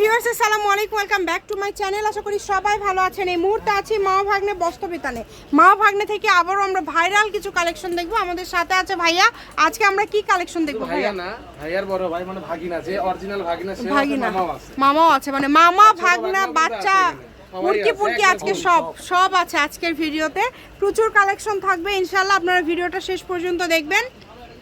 Viewers আসসালামু আলাইকুম welcome back to my channel. আশা করি সবাই ভালো আছেন। এই মুহূর্তে আছি মা ভাগ্নে বস্তবিতানে মা ভাগ্নে থেকে আবারও আমরা ভাইরাল কিছু কালেকশন দেখব। আমাদের সাথে আছে ভাইয়া। আজকে আমরা কি কালেকশন দেখব ভাইয়া? না ভাইয়ার বড় ভাই মানে ভাগিনা যে অরিজিনাল ভাগিনা সে ভাগিনা। মামাও আছে। মানে মামা ভাগনা বাচ্চা। পুরকি পুরকি আজকে সব। সব আছে আজকের ভিডিওতে। প্রচুর কালেকশন থাকবে ইনশাল্লাহ আপনারা ভিডিওটা শেষ পর্যন্ত দেখবেন।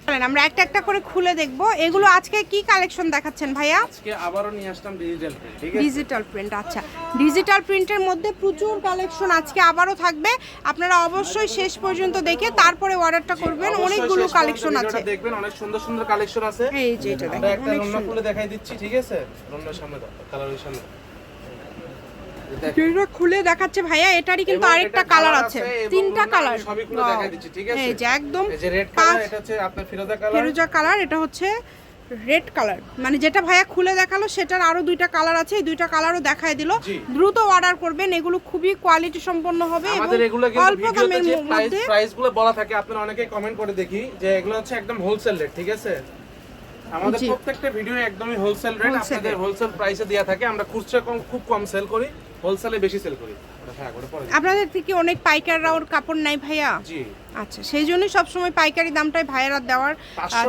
চলেন, আমরা একটা একটা করে খুলে দেখব। এগুলো আজকে কি কালেকশন দেখাচ্ছেন ভাইয়া? আজকে আবারও নিয়ে আসলাম ডিজিটাল প্রিন্ট ঠিক আছে? ডিজিটাল প্রিন্ট আচ্ছা। ডিজিটাল প্রিন্টের মধ্যে প্রচুর কালেকশন আজকে আবারও থাকবে। আপনারা অবশ্যই শেষ পর্যন্ত দেখে তারপরে অর্ডারটা করবেন। অনেকগুলো কালেকশন আছে। দেখবেন অনেক সুন্দর সুন্দর কালেকশন আছে। এই যে এটা দেখেন একটা রন্না খুলে দেখাই দিচ্ছি ঠিক আছে? রন্নার সামনে দাও কালারের সামনে। খুলে দেখাচ্ছে ভাইয়া এটারই কিন্তু আরেকটা কালার আছে। তিনটা কালার আমি সবই খুলে দেখাই দিচ্ছি ঠিক আছে? এই যে একদম এই যে রেড কালার এটা হচ্ছে আপনার ফিরোজা কালার ফেরুজা কালার এটা হচ্ছে রেড কালার মানে যেটা ভাইয়া খুলে দেখাল সেটার আরও দুইটা কালার আছে। এই দুইটা কালারও দেখায় দিল। দ্রুত অর্ডার করবেন এগুলো খুবই কোয়ালিটি সম্পন্ন হবে আমাদের এগুলো কিন্তু অল্প দামের মধ্যে প্রাইসগুলো বলা থাকে আপনারা অনেকেই কমেন্ট করে দেখি যে এগুলো হচ্ছে একদম হোলসেল রেট ঠিক আছে? আমাদের প্রত্যেকটা ভিডিও একদমই হোলসেল রেট আপনাদের হোলসেল প্রাইসে দেয়া থাকে। আমরা খুচরা কম খুব কম সেল করি। হোলসেলে বেশি সেল করি। আপনাদের থেকে অনেক পাইকাররা ওর কাপড় নাই ভাইয়া? জি। আচ্ছা সেই জন্যই সবসময় পাইকারি দামটাই ভাইয়েরা দেওয়ার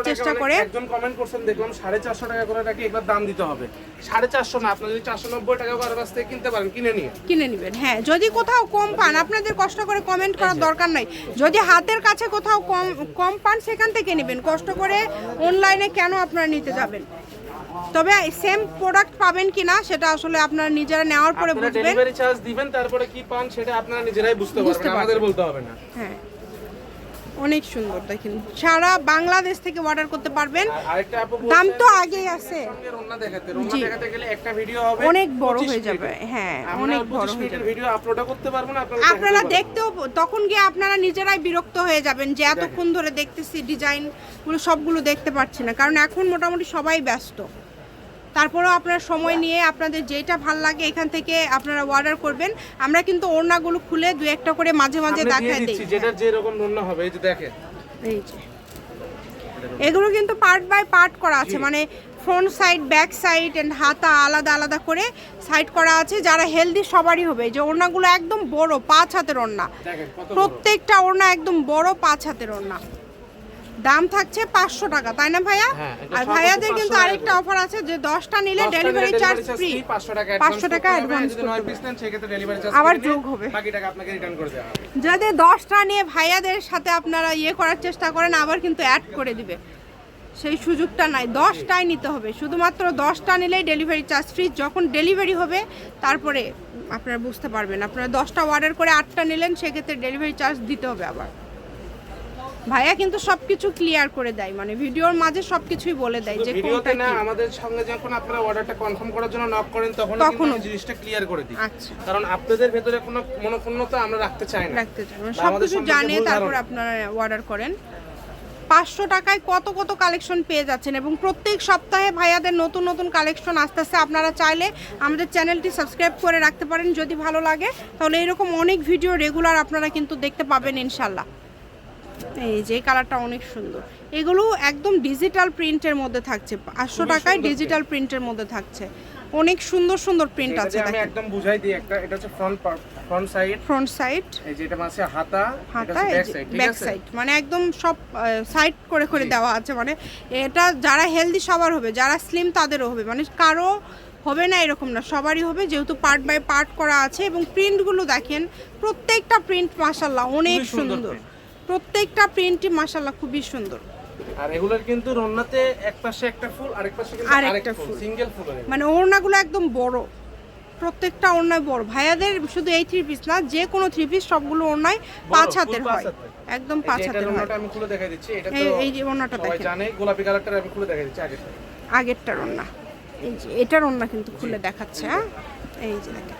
চেষ্টা করে। একজন কমেন্ট করছেন দেখলাম সাড়ে চারশো টাকা করে নাকি এগুলোর দাম দিতে হবে। সাড়ে চারশো না আপনার যদি চারশো নব্বই টাকা কারও কাছ থেকে কিনতে পারেন কিনে নিয়ে। কিনে নেবেন হ্যাঁ যদি কোথাও কম পান আপনাদের কষ্ট করে কমেন্ট করার দরকার নাই। যদি হাতের কাছে কোথাও কম কম পান সেখান থেকে নেবেন। কষ্ট করে অনলাইনে কেন আপনারা নিতে যাবেন? তবে সেম প্রোডাক্ট পাবেন কিনা সেটা আসলে আপনারা নিজেরা নেওয়ার পরে বুঝবেন। ডেলিভারি চার্জ দিবেন তারপরে কি পান সেটা আপনারা নিজেরাই বুঝতে পারবেন। আমাদের বলতে হবে না। হ্যাঁ। অনেক সুন্দর দেখেন। সারা বাংলাদেশ থেকে অর্ডার করতে পারবেন। দাম তো আগেই আছে। জি। অনেক বড় হয়ে যাবে। হ্যাঁ অনেক বড় 25 হয়ে যাবে। ভিডিও আপলোড করতে পারব না আপনারা আপনারা দেখাতে দেখতেও তখন গিয়ে আপনারা নিজেরাই বিরক্ত হয়ে যাবেন যে এতক্ষণ ধরে দেখতেছি ডিজাইনগুলো সবগুলো দেখতে পাচ্ছি না। কারণ এখন মোটামুটি সবাই ব্যস্ত। তারপরেও আপনারা সময় নিয়ে আপনাদের যেটা ভালো লাগে এখান থেকে আপনারা অর্ডার করবেন। আমরা কিন্তু ওড়নাগুলো খুলে দু একটা করে মাঝে মাঝে দেখায় দিই। যেটা যে রকম রন্না হবে এই যে দেখেন। এই যে। এগুলো কিন্তু পার্ট বাই পার্ট করা আছে মানে front side back side and হাতা আলাদা আলাদা করে সাইড করা আছে যারা হেলদি সবারই হবে। যে ওড়নাগুলো একদম বড় পাঁচ হাতের ওড়না। প্রত্যেকটা ওড়না একদম বড় পাঁচ হাতের ওড়না। দাম থাকছে পাঁচশো টাকা তাই না ভাইয়া? হ্যাঁ, আর ভাইয়াদের কিন্তু আরেকটা অফার আছে যে দশটা নিলে ডেলিভারি চার্জ ফ্রি পাঁচশো টাকা 500 advance টাকা করতে হবে, advance যদি করতে নয় হবে। piece নেন, সেক্ষেত্রে delivery charge আবার যোগ হবে। যদি দশটা নিয়ে ভাইয়াদের সাথে আপনারা ইয়ে করার চেষ্টা করেন আবার কিন্তু অ্যাড করে দিবে। সেই সুযোগটা নাই দশটাই নিতে হবে। শুধুমাত্র দশটা নিলেই ডেলিভারি চার্জ ফ্রি যখন ডেলিভারি হবে তারপরে আপনারা বুঝতে পারবেন। আপনারা দশটা অর্ডার করে আটটা নিলেন সেক্ষেত্রে ডেলিভারি চার্জ দিতে হবে আবার। ভাইয়া কিন্তু সব কিছু ক্লিয়ার করে দেয় মানে ভিডিওর মাঝে সবকিছুই বলে দেয় যে কোনটা না আমাদের সঙ্গে যখন আপনারা অর্ডারটা কনফার্ম করার জন্য নক করেন তখন। কিন্তু জিনিসটা ক্লিয়ার করে দিই। আচ্ছা। কারণ আপনাদের ভেতরে কোনো মনোক্ষুণ্ণতা আমরা রাখতে চাই না। রাখতে চান মানে বা সব আমাদের কিছু সম্পর্কে জানিয়ে তারপর আপনারা অর্ডার করেন। পাঁচশো টাকায় কত কত কালেকশন পেয়ে যাচ্ছেন এবং প্রত্যেক সপ্তাহে ভাইয়াদের নতুন নতুন কালেকশন আস্তে আস্তে আপনারা চাইলে আমাদের চ্যানেলটি সাবস্ক্রাইব করে রাখতে পারেন। যদি ভালো লাগে তাহলে এরকম অনেক ভিডিও রেগুলার আপনারা কিন্তু দেখতে পাবেন ইনশাল্লাহ এই যে কালারটা অনেক সুন্দর। এগুলো একদম ডিজিটাল প্রিন্টের মধ্যে থাকছে। পাঁচশো টাকায় ডিজিটাল প্রিন্টের মধ্যে থাকছে। অনেক সুন্দর সুন্দর প্রিন্ট আছে আমি একদম বুঝাই দিই একটা এটা হচ্ছে front front side front side এই যে এটা আছে হাতা হাতা ব্যাক সাইড মানে একদম সব সাইড করে করে দেওয়া আছে। মানে এটা যারা হেলদি সবার হবে যারা স্লিম তাদেরও হবে। মানে কারও হবে না এরকম না সবারই হবে। যেহেতু পার্ট বাই পার্ট করা আছে এবং প্রিন্টগুলো দেখেন প্রত্যেকটা প্রিন্ট মাসাল্লাহ অনেক সুন্দর। প্রত্যেকটা প্রিন্টই মাসাল্লাহ খুবই সুন্দর। আর এগুলোর কিন্তু রন্নাতে এক পাশে একটা ফুল আরেক পাশে কিন্তু আরেকটা ফুল। সিঙ্গেল ফুল মানে ওড়নাগুলো একদম বড়। প্রত্যেকটা ওড়নায় বড়। ভাইয়াদের শুধু এই থ্রি পিস না যে কোনো থ্রি পিস সবগুলো ওড়নায় পাঁচ হাতের হয়। একদম পাঁচ হাতের হয়। আমি খুলে দেখাই দিচ্ছি এটা তো এই- যে ওড়নাটা দেখেন। জানে গোলাপি কালারটা আমি খুলে দেখাই দিচ্ছি আগে আগেরটার ওড়না। এই যে এটার ওড়না কিন্তু খুলে দেখাচ্ছে হ্যাঁ? এই যে দেখেন।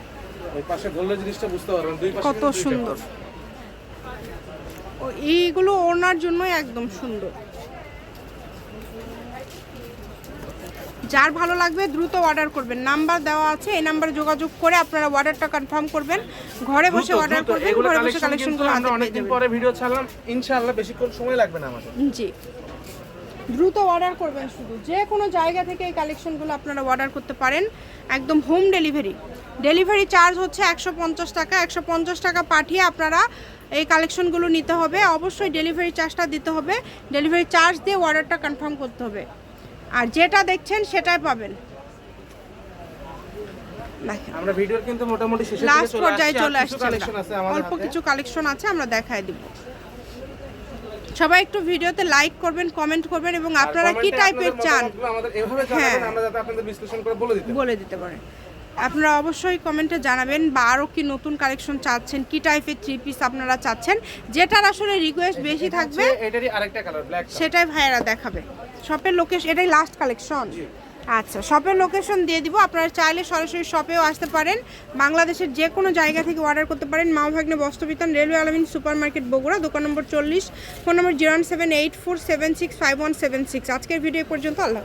ওই পাশে জিনিসটা বুঝতে পারবেন দুই পাশে কত সুন্দর। ও এইগুলো ওনার জন্যই একদম সুন্দর। যার ভালো লাগবে দ্রুত অর্ডার করবেন। নাম্বার দেওয়া আছে এই নাম্বারে যোগাযোগ করে আপনারা অর্ডারটা কনফার্ম করবেন। ঘরে বসে অর্ডার করবেন ঘরে বসে কালেকশন কালেকশনগুলো আমরা অনেকদিন পরে ভিডিও ছাড়লাম। ইনশাআল্লাহ বেশিক্ষণ সময় লাগবে না আমাদের। জি। দ্রুত অর্ডার করবেন শুধু। যে কোনো জায়গা থেকে এই কালেকশনগুলো আপনারা অর্ডার করতে পারেন একদম হোম ডেলিভারি ডেলিভারি চার্জ হচ্ছে একশো পঞ্চাশ টাকা। একশো পঞ্চাশ টাকা পাঠিয়ে আপনারা এই কালেকশনগুলো নিতে হবে। অবশ্যই ডেলিভারি চার্জটা দিতে হবে। ডেলিভারি চার্জ দিয়ে অর্ডারটা কনফার্ম করতে হবে। আর যেটা দেখছেন সেটাই পাবেন। আমরা ভিডিওর কিন্তু মোটামুটি লাস্ট পর্যায়ে চলে আসছে। অল্প কিছু কালেকশন আছে আমরা দেখায় দিব। সবাই একটু ভিডিওতে লাইক করবেন কমেন্ট করবেন এবং আপনারা কি টাইপের চান? হ্যাঁ। বলে দিতে পারেন। আপনারা অবশ্যই কমেন্টে জানাবেন বা আরও কি নতুন কালেকশন চাচ্ছেন কি টাইপের থ্রি পিস আপনারা চাচ্ছেন যেটার আসলে রিকোয়েস্ট বেশি থাকবে সেটাই ভাইয়েরা দেখাবে। শপের লোকেশন এটাই লাস্ট কালেকশন আচ্ছা শপের লোকেশন দিয়ে দিব। আপনারা চাইলে সরাসরি শপেও আসতে পারেন। বাংলাদেশের যে কোনো জায়গা থেকে অর্ডার করতে পারেন। মা ভাগ্নে বস্ত্রবিতান railway Alamin super market Bogura, দোকান নম্বর চল্লিশ। Phone number zero seven eight four seven six five one seven six. আজকের ভিডিও পর্যন্ত, আল্লাহ।